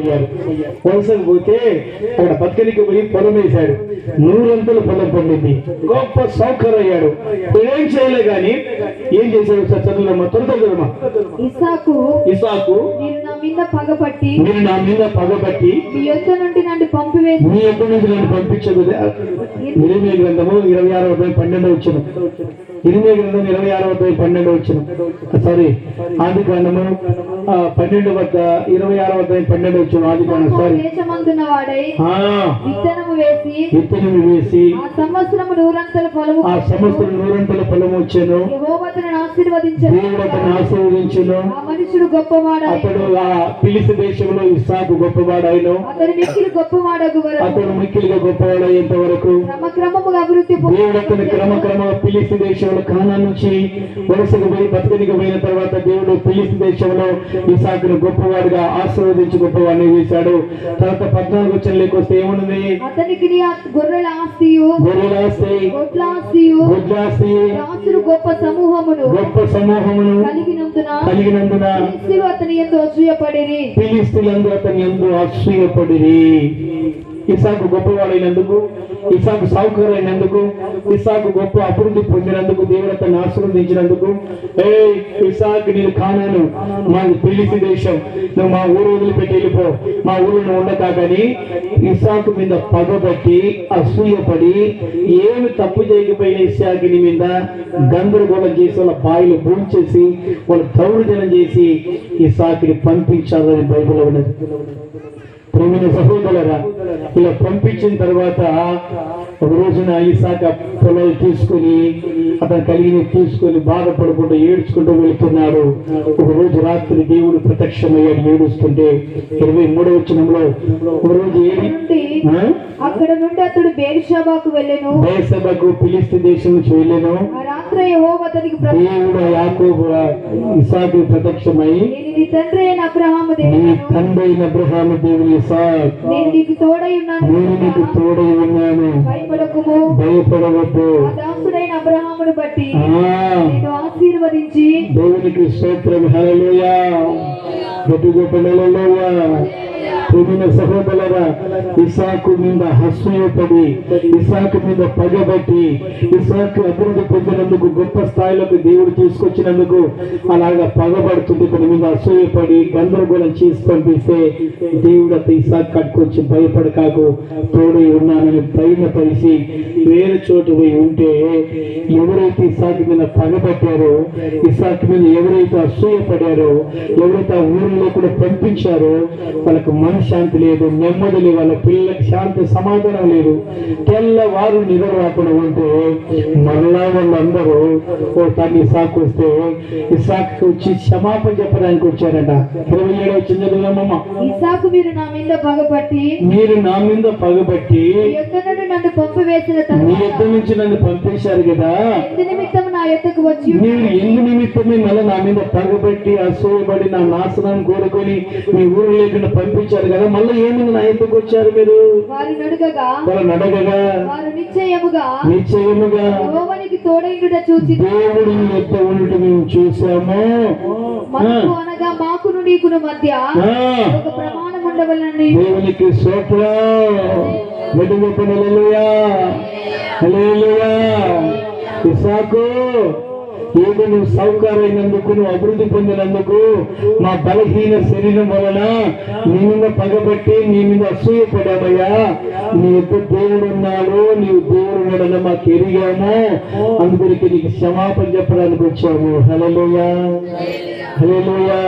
పోయారు పోతే అక్కడ బతకనికి పోయి పొలం వేశాడు. నూరంతలు పొలం పండింది. గొప్ప సౌకర్యం అయ్యాడు ఏం చేయలే గాని ఏం చేశాడు సార్ చదువులమ్మా? త్వర ఇసాకు ఇసాకు మీద పగపట్టి మీరు నా మీద పగబట్టి మీ యొద్ద నుండి నన్ను పంపివేసి మీ ఎక్కడి నుంచి నన్ను పంపించదు ఇరిమే గ్రంథము ఇరవై ఆరవ అధ్యాయం పన్నెండు వచ్చిన ఇరిమే గ్రంథం ఇరవై ఆరవ అధ్యాయం పన్నెండు వచ్చిన సారీ. ఆది ఆ, పన్నెండు వద్ద ఇరవై ఆరవ అధ్యాయం పన్నెండు వచ్చిన ఆది కాండం సారీ. దేశమందున్న వాడై విత్తనము వేసి విత్తనము వేసి ఆ సంవత్సరము నూరంతల ఫలము ఆ సంవత్సరం నూరంతల పొలం వచ్చాను. ఆశీర్వదించను. దేవుడు అతను ఆశీర్వదించును. ఆ మనుషుడు గొప్పవాడై అతడు ఆ పిలిసి దేశంలో ఇస్సాకు గొప్పవాడాయను అతని మిక్కిలి గొప్పవాడగు వరకు అతడు మిక్కిలిగా గొప్పవాడయ్యేంత వరకు క్రమక్రమముగా అభివృద్ధి దేవుడు అతని క్రమక్రమ పిలిసి దేశంలో కానా నుంచి వలసకు పోయి బతకనికి పోయిన తర్వాత దేవుడు పిలిసి దేశంలో ఇసాకును గొప్పవాడిగా ఆశీర్వదించి గొప్పవాడిని చేశాడు. తర్వాత పద్నాలుగు వచ్చిన లేకొస్తే ఏమున్నది అతనికి గొర్రెల గొడ్ల ఆస్తియు రాజులు గొప్ప సమూహమును గొప్ప సమూహమును కలిగినందున కలిగినందున అతని ఎందు అసూయపడిరి ఫిలిస్తీన్లందరూ అతని ఎందు అసూయపడిరి ఇసాకు గొప్పవాడైనందుకు ఇసాకు సావుకారైనందుకు ఇసాకు గొప్ప అభివృద్ధి పొందినందుకు దేవుడు అతన్ని ఆశీర్వదించినందుకు ఏ ఇసాకు నేను కానాను మాది పిలిసి దేశం నువ్వు మా ఊరు వదిలిపెట్టి వెళ్ళిపో మా ఊరు నువ్వు ఉండకా కానీ ఇసాకు మీద పగబట్టి అసూయపడి ఏమి తప్పు చేయకపోయిన ఇసాకిని మీద గందరగోళం చేసి వాళ్ళ బాయిలు పూడ్చేసి వాళ్ళు దౌర్జన్యం చేసి ఇసాకిని పంపించాలని బైబిల్ ఉన్నది. ప్రేమిన సహోదరులరా ఇలా పంపించిన తర్వాత ఒక రోజున ఇసాక పొలాలు తీసుకుని అతను కలిగిన తీసుకొని బాధపడుకుంటూ ఏడ్చుకుంటూ వెళ్తున్నాడు. ఒక రోజు రాత్రి దేవుడు ప్రత్యక్షమయ్యాడు ఏడుస్తుంటే ఇరవై మూడవ వచనంలో ఒక రోజు ఏడి? అక్కడ నుండి అతడు బేర్షాబాకు వెళ్ళెను. బయసభకు పిలిస్తే దేశం నుంచి వెళ్ళాను. రాత్రి అతనికి దేవుడు యాకోబు ఇసాకు ప్రత్యక్షమై తండ్రి అయిన అబ్రహాము దేవుడు తండ్రి అయిన అబ్రహాము దేవుని ఇసాక్. నేను నీకు తోడై ఉన్నాను. నేను నీకు తోడై ఉన్నాను. భయపడకుము. భయపడవద్దు. ఆ దాసుడైన అబ్రహామును బట్టి ఆ, నేను ఆశీర్వదించి దేవునికి స్తోత్రం. హల్లెలూయా. గట్టి గొప్ప ప్రేమిన ఇసాకు మీద హస్మయపడి ఇసాకు మీద పగబట్టి ఇసాకు అభివృద్ధి పొందినందుకు గొప్ప స్థాయిలోకి దేవుడు తీసుకొచ్చినందుకు అలాగా పగబడుతుంది తన మీద అసూయపడి గందరగోళం చేసి పంపిస్తే దేవుడు అతను ఇసాకు కట్టుకొచ్చి భయపడకాకు తోడై ఉన్నానని పరిచి వేరే చోటు పోయి ఉంటే ఎవరైతే ఇసాకు మీద పగబట్టారో ఇసాకు మీద ఎవరైతే అసూయపడారో ఎవరైతే ఆ ఊరిలో కూడా పంపించారో. వాళ్ళకు మనశ్శాంతి లేదు నెమ్మది లేదు వాళ్ళ పిల్లలకి శాంతి సమాధానం లేదు. తెల్లవారు నిద్ర రాకుండా ఉంటే మరలా వాళ్ళందరూ ఓ తల్లి ఇసాకు వస్తే ఇసాకు వచ్చి క్షమాపణ చెప్పడానికి వచ్చారట. ఇరవై ఏడవ చిన్నదమ్మమ్మ ఇసాకు మీరు నా మీద పగబట్టి మీరు నా మీద పగబట్టి నన్ను పంపివేసిన మీ యుద్ధం నుంచి నన్ను పంపేశారు కదా. నిమిత్తం నా యొద్దకు వచ్చి మీరు ఎందు నిమిత్తమే మళ్ళీ నా మీద పగబట్టి అసూయపడి నా నాశనం కోరుకొని మీ ఊరు లేకుండా పంపించారు కదా మళ్ళీ ఏమైంది నా ఎందుకు వచ్చారు మీరు? వారు నడుగగా. నడగగా. వారు నిశ్చయముగా. నిశ్చయముగా. యెహోవానికి తోడైండుట చూచి దేవుడి యొక్క ఉండటం మేము చూసాము మనకు అనగా మాకును నీకును మధ్య ఒక ప్రమాణం దేవునికి హల్లెలూయా. ఇసాకు ఏదో నువ్వు సౌకర్యమైనందుకు నువ్వు అభివృద్ధి పొందినందుకు మా బలహీన శరీరం వలన నీ మీద పగబట్టి నీ మీద అసూయపడామయ్యా నీ యొక్క దేవుడు ఉన్నాడు నీవు దేవుడు ఉన్నాడని మాకు ఎరిగాము. అందుకొరికి నీకు క్షమాపణ చెప్పడానికి వచ్చాము. హలోయా హలోయా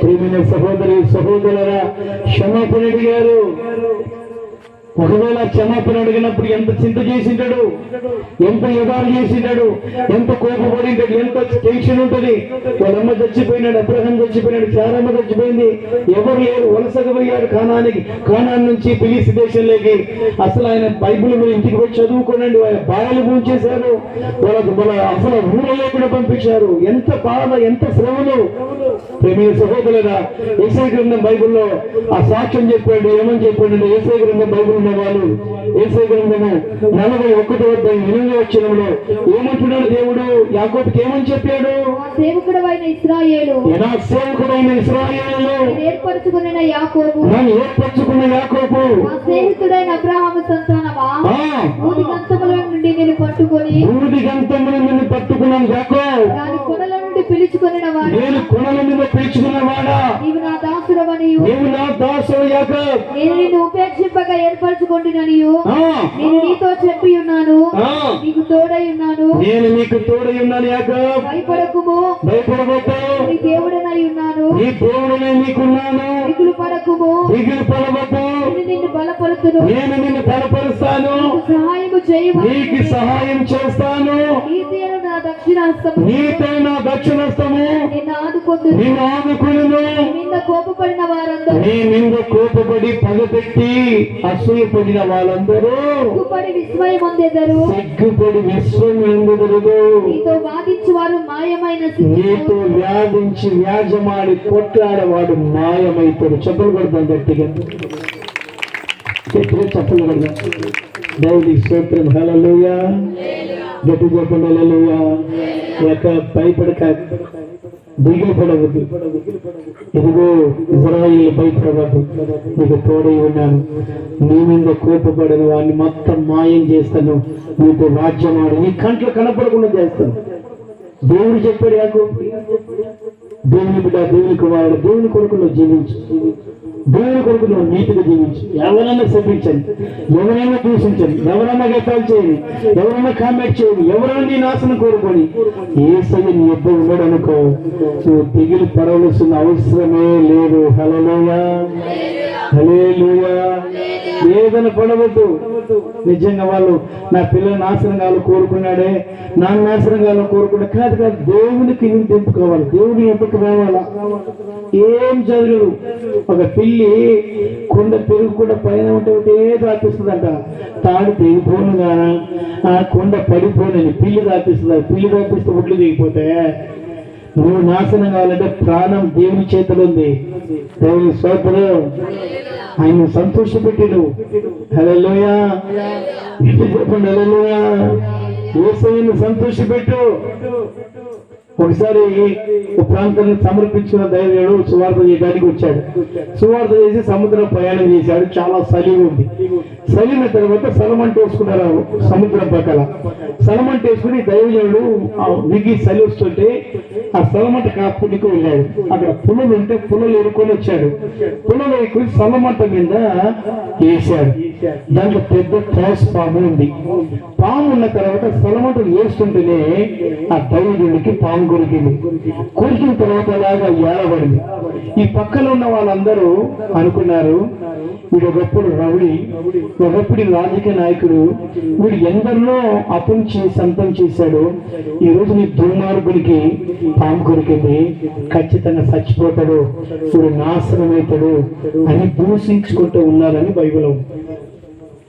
ప్రేమైన సహోదరి సహోదరురా క్షమాపణ అడిగారు. ఒకవేళ క్షమాపణ అడిగినప్పుడు ఎంత చింత చేసింటాడు? ఎంత యుగాలు చేసింటాడు? ఎంత కోపపడి ఎంత టెన్షన్ ఉంటుంది? వాళ్ళమ్మ చచ్చిపోయినాడు అబ్రహం చచ్చిపోయినాడు చారమ్మ చచ్చిపోయింది. ఎవరు లేరు? వలసగా పోయాడు కానానికి కానాన్ నుంచి పిలిసి దేశంలోకి. అసలు ఆయన బైబిల్ ఇంటికి పోయి చదువుకోనండి ఆయన బాధలు పూజేశారు వాళ్ళకు మన అసలు ఊరు కూడా పంపించారు. ఎంత బాధ ఎంత శ్రమలు. ప్రేమ సహోదరుగా ఏసై గ్రంథం బైబిల్లో ఆ సాక్ష్యం చెప్పాడు ఏమని చెప్పాడు ఏసై గ్రంథం బైబుల్ వాళ్ళు ఏసై గ్రంథము నలభై ఒకటి వద్ద ఎనిమిది వచ్చినంలో ఏమంటున్నాడు దేవుడు? యాకోబుకి ఏమని చెప్పాడు? ఇస్రాయేలు. సేవకుడైన ఇస్రాయేలు నేను ఏర్పరచుకున్న యాకోబు. నన్ను ఏర్పరచుకున్న యాకోబు. ఆ స్నేహితుడైన అబ్రహాము సంతానమా? భూమి గంతముల నుండి నేను పట్టుకొని భూమి గంతములు నిన్ను పట్టుకున్నాను యాకో. దాని కొనల నుండి పిలుచుకొనిన వాడు నేను కొనల మీద పిలుచుకున్నవాడా? నీవు నా దాసుడవనియు. నీవు నా దాసు యాకోబ్. నేను నిన్ను ఆ, నేను నీతో చెప్పి ఉన్నాను నీకు తోడై ఉన్నాను నేను నీకు తోడై ఉన్నాను యాకోబ్. భయపడకుము. భయపడబోతు నీ దేవుడనై ఉన్నాను నీ దేవుడనే నీకున్నాను. దిగులు పడకుము. దిగులు పడవద్దు. నేను నిన్ను బలపరుతును. నేను నిన్ను నీకు సహాయం చేస్తాను. నీతో నా దక్షిణస్తము. నిన్ను ఆదుకును నీ మీద కోపపడిన వారందరూ నీ మీద కోపపడి పగపెట్టి అసూయపడిన వాళ్ళందరూ సిగ్గుపడి విశ్వం ఎందుకు నీతో వ్యాధించి వ్యాజమాడి కొట్లాడేవాడు మాయమైతాడు చెప్పులు కొడతాం గట్టిగా. చెప్పులు కొడదాం దేవుడి స్తోత్రం. హలలుయా గట్టి చెప్పండి హలలుయా యొక్క భయపడక దిగిపడవద్దు ఇదిగో ఇజ్రాయిల్ భయపడవద్దు. నీకు తోడై ఉన్నాను. నీ మీద కోపపడిన. వాడిని మొత్తం మాయం చేస్తాను. నీకు రాజ్యమాడు నీ కంట్లో కనపడకుండా చేస్తాను. దేవుడు చెప్పాడు యాకు దేవుని బిడ్డ దేవుని కుమారుడు దేవుని కొరకు జీవించు. దేవుని కొరకు నువ్వు నీతిగా జీవించు. ఎవరైనా శపించండి. ఎవరైనా దూషించండి. ఎవరైనా గతాలు చేయని ఎవరైనా కామెంట్ చేయని ఎవరైనా నీ నాశనం కోరుకొని ఏ సరి నీ ఇద్దరు ఉన్నాడు అనుకో. నువ్వు తెగిలి పడవలసిన అవసరమే లేదు. హలోయా హలేలుయా ఏదైనా పడవద్దు. నిజంగా వాళ్ళు నా పిల్లలు నాశనం కావాలి కోరుకున్నాడే నా నాశనం కావాలని కోరుకున్నా కాదు కాదు దేవునికి నువ్వు తెంపుకోవాలి దేవుని ఎంపిక రావాలా ఏం చదువు ఒక పిల్లి కొండ పెరుగు కూడా పైన ఉంటే ఒకటే దాపిస్తుందంట తాడు తెగిపోను ఆ కొండ పడిపోనని పిల్లి దాపిస్తుంది పిల్లి దాపిస్తే ఒడ్లు దిగిపోతే నువ్వు నాశనం కావాలంటే ప్రాణం దేవుని చేతిలో ఉంది. దేవుని సోదరు ఆయన సంతోషపెట్టిడు. హలోయా చెప్పండి హలోయా ఏసయ్యను సంతోషపెట్టు. ఒకసారి ఒక ప్రాంతాన్ని సమర్పించిన ధైర్యుడు సువార్త చేయడానికి వచ్చాడు. సువార్త చేసి సముద్రం ప్రయాణం చేశాడు. చాలా సలి ఉంది. సలిన తర్వాత సలమంట వేసుకున్నారు సముద్రం పక్కల సలమంట వేసుకుని దైవజనుడు ఆ విగి సలి వస్తుంటే ఆ సలమంట కాపునికి వెళ్ళాడు. అక్కడ పుల్లలు ఉంటే పుల్లలు ఎరుకొని వచ్చాడు. పుల్లలు ఎక్కువ సలమంట మీద వేశాడు. దాంట్లో పెద్ద త్రాస్ పాము ఉంది. పాము ఉన్న తర్వాత సలమంటలు వేస్తుంటేనే ఆ దైవజనుడికి పాము కొరికింది. కొరికిన తర్వాత లాగా ఏడబడింది ఈ పక్కన ఉన్న వాళ్ళందరూ అనుకున్నారు వీడు ఒకప్పుడు రౌడీ ఒకప్పుడు రాజకీయ నాయకుడు వీడు ఎందరినో అపం చేసి అంతం చేశాడు. ఈ రోజు నీ దుర్మార్గుడికి పాము కొరికింది ఖచ్చితంగా చచ్చిపోతాడు వీడు నాశనమవుతాడు అని దూషించుకుంటూ ఉన్నారని బైబిల్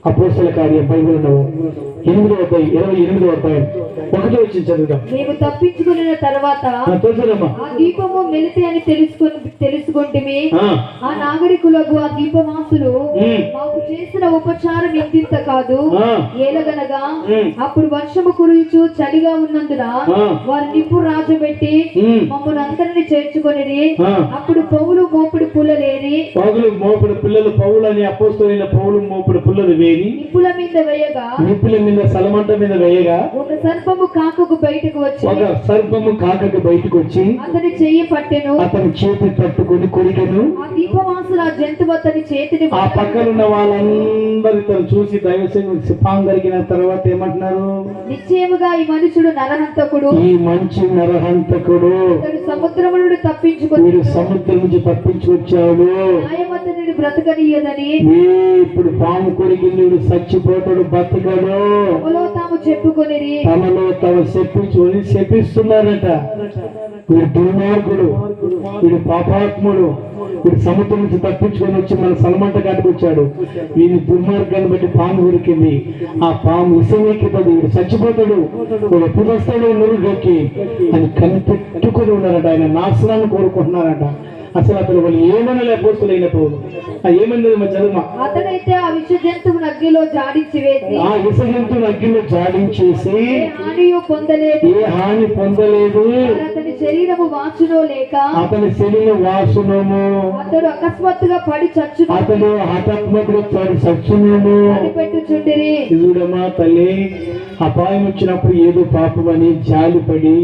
ఉంది. అపోస్తల ఇరవై అధ్యాయం ఒకటి వచ్చి చదువుదాం మేము తప్పించుకున్న తర్వాత ఆ, దీపము మెలితి అని తెలుసుకొని తెలుసుకుంటేమి ఆ, నాగరికులకు ఆ దీపవాసులు. మాకు చేసిన ఉపచారం ఇంతింత కాదు ఏలగనగా. అప్పుడు వర్షము కురుచు చలిగా ఉన్నందున. వారి నిప్పు రాజబెట్టి. మమ్మల్ని అందరిని చేర్చుకొని. అప్పుడు పౌలు మోపుడు పుల్లలేరి పౌలు మోపుడు పిల్లలు పౌలు అని అపోస్తులైన పౌలు మోపుడు పిల్లలు వేరి నిప్పుల మీద వేయగా నిప్పుల మీద సలమంట మీద వేయగా ఒక సర్పము కాకుకు బయటకు వచ్చి ఒక సర్పము కాకకి బయటకు వచ్చి అతని చెయ్యి పట్టెను. అతని చేతి పట్టుకొని కొరికెను. ఆ దీపవాసులు ఆ జంతువు అతని చేతిని ఆ పక్కన ఉన్న వాళ్ళందరూ తను చూసి దైవసేన సిపాం జరిగిన తర్వాత ఏమంటున్నారు? నిశ్చయముగా ఈ మనుషుడు నరహంతకుడు. ఈ మంచి నరహంతకుడు. సముద్రము నుండి తప్పించుకొని సముద్రం నుంచి తప్పించుకొచ్చాడు. బ్రతకనీయదని. ఇప్పుడు పాము కొరికింది చచ్చిపోతాడు బతకడు. తమలో తాము చెప్పుకొని తమలో తమ శపించుకొని శపిస్తున్నారట. వీడు దుర్మార్గుడు వీడు పాపాత్ముడు వీడు సముద్రం నుంచి తప్పించుకొని వచ్చి మన సలమంట కాటుకొచ్చాడు వీని దుర్మార్గాన్ని బట్టి పాము ఉరికింది. ఆ పాము విషమెక్కిపోదు వీడు చచ్చిపోతాడు. వీడు ఎప్పుడు వస్తాడు నురుగొక్కి అని కనిపెట్టుకుని ఉన్నారట. ఆయన నాశనాన్ని కోరుకుంటున్నారట. అసలు అతను వాళ్ళు ఏమనలే అపోస్తులైన పౌలు ఆ ఏమన్నది మా చదువు అతడైతే ఆ విష జంతువును అగ్నిలో జాడించి వేసి ఆ విసగింతున్న అగ్గిలో జాడించేసి ఏ హానియు పొందలేదు. ఏ హాని పొందలేదు. అతని శరీరము వాచునో లేక అతని శరీర వాసునము అతడు అకస్మాత్తుగా పడి చచ్చును. అతడు హఠాత్మకుడు చాడు సత్యమేమో పెట్టుచుండిరి చూడమా తల్లి. అపాయం వచ్చినప్పుడు ఏదో పాపం అని జాలిపడి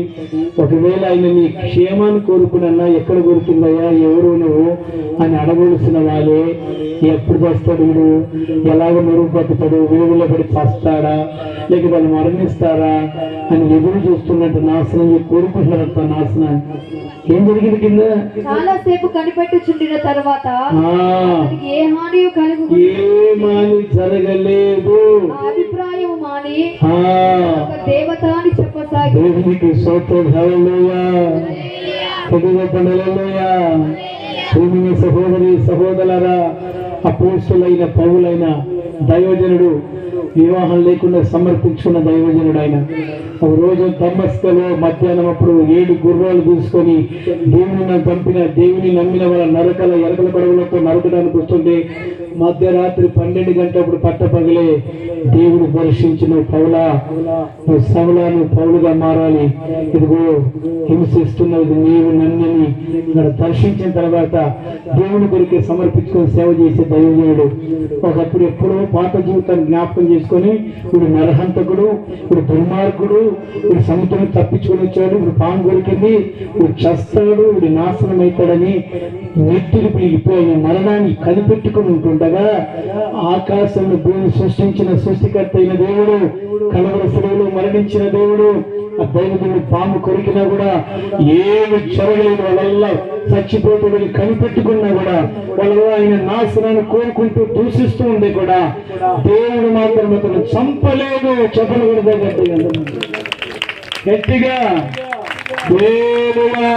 ఒకవేళ ఆయన నీ క్షేమాన్ని కోరుకున్నా ఎక్కడ కోరుకుందయ్యా ఎవరు నువ్వు అని అడగవలసిన వాళ్ళే ఎప్పుడు వస్తాడు వీడు? ఎలాగ మెరుగు బతుకుతాడు వేగులో పడి చస్తాడా? లేక వాళ్ళు మరణిస్తారా? అని ఎదురు చూస్తున్నట్టు నాశనం కోరుకుంటున్నారంట నాశనం. ఏం జరిగింది కింద? చాలా సేపు కనిపెట్టుచుండిన తర్వాత ఏ ఏమాని జరగలేదు. అభిప్రాయం మాని దేవత అని చెప్పసాగి దేవునికి స్తోత్రం హల్లెలూయా సహోదరి సహోదరులారా అపోస్తులైన పౌలైన దైవజనుడు వివాహం లేకుండా సమర్పించుకున్న దైవజనుడు ఆయన ఒక రోజు దమ్మస్కలో మధ్యాహ్నం అప్పుడు ఏడు గుర్రాలు తీసుకొని దేవుని పంపిన దేవుని నమ్మిన వాళ్ళ నరకల ఎలకల పడవలతో నరకడానికి వస్తుంటే మధ్యరాత్రి పన్నెండు గంటలప్పుడు పట్టపగలే దేవుడు దర్శించిన పౌల నువ్వు సవలా నువ్వు పౌలుగా మారాలి. ఇదిగో హింసిస్తున్నది నీవు నన్నని ఇక్కడ దర్శించిన తర్వాత దేవుని కొరికి సమర్పించుకొని సేవ చేసే దైవజనుడు. ఒకప్పుడు ఎప్పుడో పాత జీవితాన్ని జ్ఞాపకం చేసుకొని ఇప్పుడు నరహంతకుడు ఇప్పుడు దుర్మార్గుడు ఇప్పుడు సముద్రం తప్పించుకొని వచ్చాడు ఇప్పుడు పాము కొరికింది ఇప్పుడు చస్తాడు ఇప్పుడు నాశనం అవుతాడని నెత్తుడిపి ఇప్పుడు ఆయన మరణాన్ని కనిపెట్టుకుని ఉండగా ఆకాశంలో భూమి సృష్టించిన సృష్టికర్త అయిన దేవుడు కలవర శిలువలో మరణించిన దేవుడు ఆ దైవదుడు పాము కొరికినా కూడా ఏమి చెరగలేదు వాళ్ళ చచ్చిపోతాడని కనిపెట్టుకున్నా కూడా వాళ్ళు ఆయన నాశనాన్ని కోరుకుంటూ దూషిస్తూ ఉండే కూడా దేవుడు మాత్రం అతను చంపలేదు చెప్పలు కూడా గట్టిగా గట్టిగా దేవుడా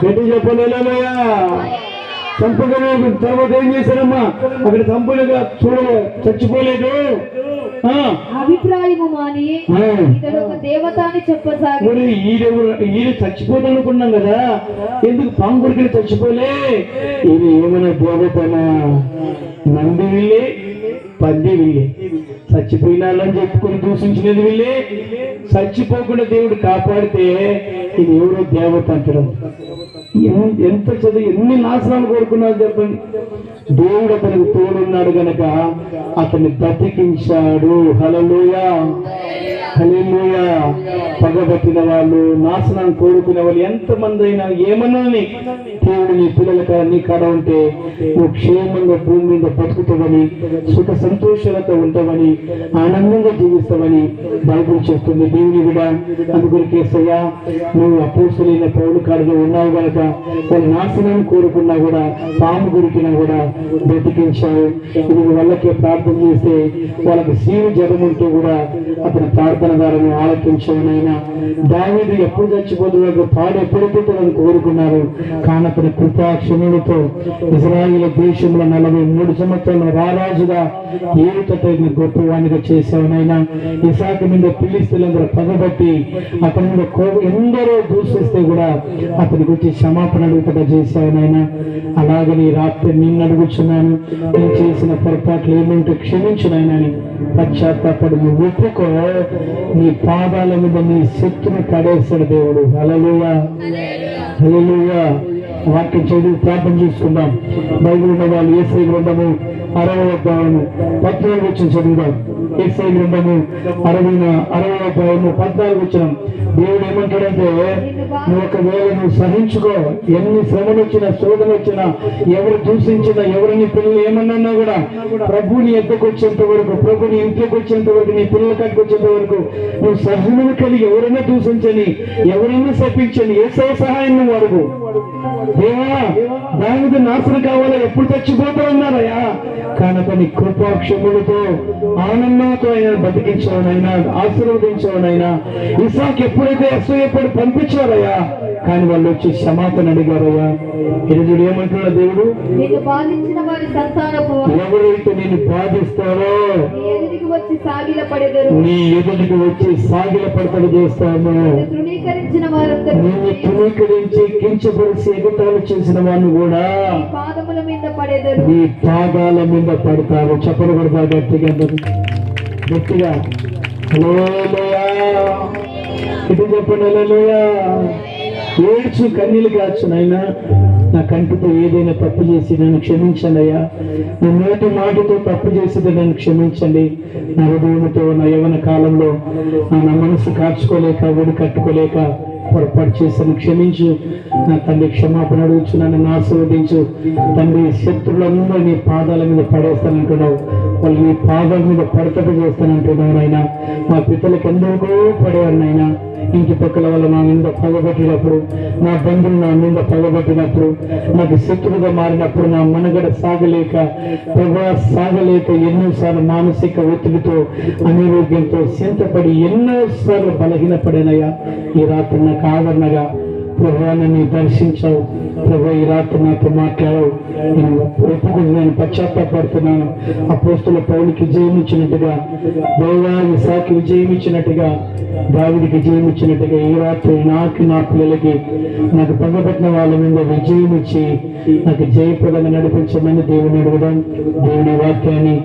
గట్టి చంపగలేదు తర్వాత ఏం చేశారమ్మా? అక్కడ చంపలేగా చూడ చచ్చిపోలేదు. అభిప్రాయము మాని. ఇతడు ఒక దేవత అని చెప్పసాగి ఈయన చచ్చిపోతాను అనుకున్నాం కదా? ఎందుకు పాము కొరికిన చచ్చిపోలే? ఇది ఏమైనా దేవతనా? నంది వెళ్ళి పంది వెళ్ళి. చచ్చిపోయినాళ్ళని చెప్పుకొని దూషించినది వెళ్ళి. చచ్చిపోకుండా దేవుడు కాపాడితే ఇది ఎవరో దేవత అంటాడు. ఎన్- ఎంత చదువు ఎన్ని నాశనాలు కోరుకున్నారు చెప్పండి. దేవుడు అతనికి తోడున్నాడు గనక అతన్ని బ్రతికించాడు హలలోయ హల్లెలూయా. పగబట్టిన వాళ్ళు నాశనాన్ని కోరుకునే వాళ్ళు ఎంతమంది అయినా ఏమన్నా దేవుడు నీ పిల్లలకి నీ కాడ ఉంటే నువ్వు క్షేమంగా భూమి మీద బతుకుతావని సుఖ సంతోషాలతో ఉంటావని ఆనందంగా జీవిస్తావని బైబుల్ చెప్తుంది. దేవుని కూడా అందుకొరికేసయ్యా నువ్వు అపోసులైన పౌరు కాడలో ఉన్నావు కనుక వాళ్ళు నాశనాన్ని కోరుకున్నా కూడా పాము గురికినా కూడా బ్రతికించావు. ఇది వాళ్ళకే ప్రార్థన చేస్తే వాళ్ళకి సీను జగముంటూ ఉంటే కూడా అతని ప్రార్థన ద్వారా నువ్వు ఆలకించావు దావీదు ఎప్పుడు చచ్చిపోతున్నాడు పాడు ఎప్పుడైతే తనను కోరుకున్నారు కానీ అతని ఇజ్రాయిల్ దేశంలో నలభై మూడు సంవత్సరాలు రారాజుగా ఏడుతటైన గొప్పవాణిగా చేశావు నాయన మీద పిలిస్తులందరూ పగబట్టి అతని మీద కోపం ఎందరో దూషిస్తే కూడా అతని గురించి క్షమాపణ అడుగుతా చేశావు నాయన అలాగని రాత్రి నిన్ను అడుగుచున్నాను నేను చేసిన పొరపాట్లు ఏమంటే క్షమించు నాయన అని పశ్చాత్తాపడి నువ్వు ఒప్పుకో నీ పాదాల మీద నీ శక్తిని పడేస్తాడు దేవుడు. అలలుయా అలలుయా వాక్యం చదివి ప్రార్థన చేసుకుందాం. బైబిల్ ఉన్న వాళ్ళు ఏసై గ్రంథము అరవై అధ్యాయము పద్దెనిమిది వచ్చిన చదువుదాం ఏసై గ్రంథము అరవై అరవై అధ్యాయము పద్నాలుగు వచ్చిన. దేవుడు ఏమంటాడంటే నువ్వు ఒకవేళ నువ్వు సహించుకో ఎన్ని శ్రమలు వచ్చినా శోధన వచ్చినా ఎవరు దూషించినా ఎవరిని పిల్లలు ఏమన్నా కూడా ప్రభుని ఎద్దకు వచ్చేంత వరకు ప్రభుని ఇంటికి వచ్చేంత వరకు నీ పిల్లల కట్టుకు వచ్చేంత వరకు నువ్వు సహనము కలిగి ఎవరైనా దూషించని ఎవరైనా శపించని ఏ సహాయం నువ్వు అడుగు. దానికి నాశనం కావాలా ఎప్పుడు చచ్చిపోతా ఉన్నారయ్యా? కానీ అతని కృపాక్షములతో ఆనందంతో ఆయన బతికించావనైనా ఆశీర్వదించావనైనా ఇసాక్ ఎప్పుడైతే అసూయపడి పంపించారయ్యా కానీ వాళ్ళు వచ్చి క్షమాపణ అడిగారయ్యా. ఈరోజు ఏమంటున్నాడు దేవుడు? ఎవరైతే నేను బాధిస్తారో నీ ఎదుటికి వచ్చి సాగిల పడతలు వారందరూ నిన్ను తృణీకరించి కించపరిచి ఎగతాలు చేసిన వాడిని కూడా నీ పాదాల మీద పడతారు. చెప్పలు పడతారు గట్టిగా అందరూ. గట్టిగా. హల్లెలూయా. ఇది చెప్పండి హల్లెలూయా. ఏడ్చి కన్నీళ్ళు కాచు నా కంటితో ఏదైనా తప్పు చేసి నన్ను క్షమించండి అయ్యా. నా నోటి మాటతో తప్పు చేసేది నన్ను క్షమించండి. నా హృదయంతో నా యవన కాలంలో నా మనసు కార్చుకోలేక ఒడి కట్టుకోలేక పొరపాటు చేశాను క్షమించు. నా తండ్రి క్షమాపణ అడుగుచు నన్ను ఆశీర్వదించు. తండ్రి శత్రులందరూ నీ పాదాల మీద పడేస్తానంటున్నావు. వాళ్ళు నీ పాదాల మీద పడతట చేస్తానంటున్నావు నాయన. మా పిల్లలకి ఎందరికో పడేవారు నాయన. ఇంటి పక్కల వల్ల నా మీద పగబట్టినప్పుడు నా బంధువులు నా మీద పగబట్టినప్పుడు నాకు శత్రువుగా మారినప్పుడు నా మనగడ సాగలేక ప్రభా సాగలేక ఎన్నోసార్లు మానసిక ఒత్తిడితో అనారోగ్యంతో చింతపడి ఎన్నోసార్లు బలహీనపడినయా ఈ రాత్రి నాకు ఆదరణగా ప్రభా నీ దర్శించావు. ప్రభా ఈ రాత్రి నాతో మాట్లాడావు. నేను ఒప్పుకుని నేను పశ్చాత్తాపడుతున్నాను. అపోస్తుల పౌలికి విజయం ఇచ్చినట్టుగా దేవా విశాఖకి విజయం ఇచ్చినట్టుగా దావిడికి విజయం ఇచ్చినట్టుగా ఈ రాత్రి నాకు నా పిల్లలకి నాకు పగబట్టిన వాళ్ళ మీద విజయం ఇచ్చి నాకు జయప్రదంగా నడిపించమని దేవుని అడగడం దేవుని వాక్యాన్ని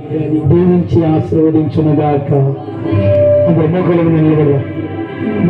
దీవించి ఆశీర్వదించునుగాక. అది మొక్కలు నిలబడదాం.